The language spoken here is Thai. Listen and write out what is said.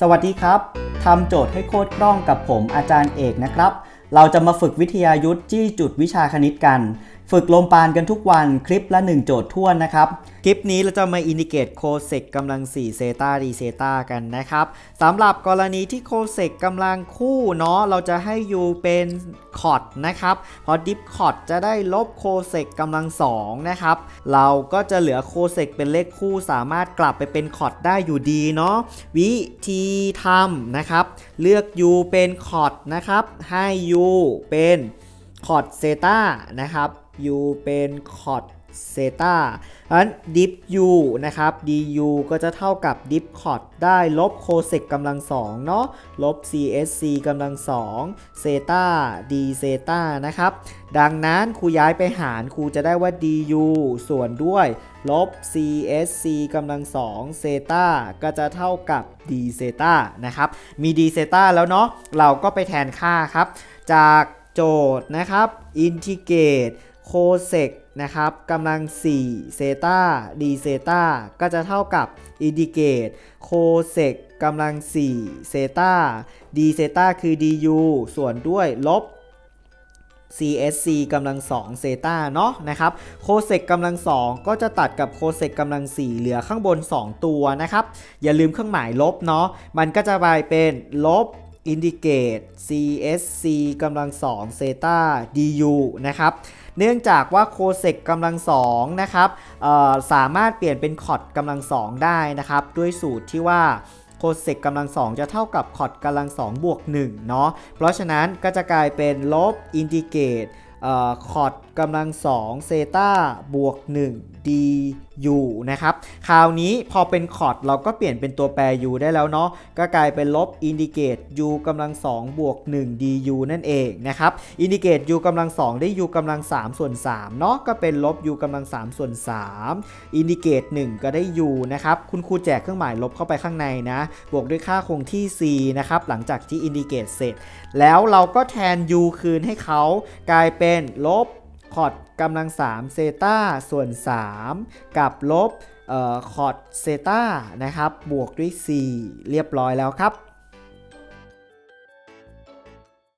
สวัสดีครับ ทำโจทย์ให้โคตรคล่องกับผมอาจารย์เอกนะครับ เราจะมาฝึกวิทยายุทธ์จี้จุดวิชาคณิตกัน ฝึกลมปานกันทุกวันคลิปละ 1 โจทย์ท่วนนะครับ คลิปนี้เราจะมาอินดิเกตโคเซกกำลัง4เซตาดีเซตากันนะครับสำหรับกรณีที่โคเซกกำลังคู่เนาะเราจะให้ u เป็นคอร์ดนะครับเพราะดิฟคอร์ดจะได้ลบโคเซกกำลัง2นะครับเราก็จะเหลือโคเซกเป็นเลขคู่สามารถกลับไปเป็นคอร์ดได้อยู่ดีเนาะวิธีทำนะครับเลือก u เป็นคอร์ดนะครับให้ u เป็นคอร์ดเซตานะครับ u เป็นคอร์ดเซตาเพราะฉะนั้น dip u นะครับ du ก็จะเท่ากับ dip คอร์ดได้ลบโคเซกกำลัง2เนาะ ลบ csc กำลัง2เซตา d เซตานะครับ ดังนั้นครูย้ายไปหารครูจะได้ว่า du ส่วนด้วย ลบ csc กำลัง2เซตาก็จะเท่ากับ d เซตานะครับ มี d เซตาแล้วเนาะ เราก็ไปแทนค่าครับ จากโจทย์นะครับอินทิเกรต โคเซกนะครับกำลัง4เซตาดีเซตาก็จะเท่ากับอินทิเกตโคเซกกำลัง4เซตาดีเซตาคือ du ส่วนด้วยลบ CSC กำลัง2เซตาเนาะนะครับโคเซกกำลัง 2 ก็จะตัดกับโคเซกกำลัง 4 เหลือข้างบน 2 ตัวนะครับ อย่าลืมเครื่องหมายลบเนาะมันก็จะกลายเป็นลบ อินดิเกต CSC กำลัง2เซตา DU นะครับ เนื่องจากว่าโคเซกกำลัง2นะครับสามารถเปลี่ยนเป็นคอร์ดกำลัง2ได้นะครับ ด้วยสูตรที่ว่าโคเซกกำลัง2จะเท่ากับคอร์ดกำลัง2บวก1เนาะ เพราะฉะนั้นก็จะกลายเป็นลบอินดิเกตคอร์ดกำลัง2เซตาบวก1 du นะครับ คราวนี้พอเป็นคอร์ดเราก็เปลี่ยนเป็นตัวแปร u ได้แล้วเนาะ ก็กลายเป็นลบอินดิเกต u กำลัง2บวก1 du นั่นเองนะครับ อินดิเกต u กำลัง2ได้ u กำลัง3ส่วน3เนาะ ก็เป็นลบ u กำลัง3ส่วน3อินดิเกต 1 ก็ได้ u นะครับ คุณครูแจกเครื่องหมายลบเข้าไปข้างในนะ บวกด้วยค่าคงที่ c นะครับ หลังจากที่อินดิเกตเสร็จ แล้วเราก็แทน u คืนให้เขากลายเป็นลบ คอร์ดกำลัง3เซตาส่วน 3 กับลบคอร์ดเซตานะครับบวกด้วย 4 เรียบร้อยแล้วครับ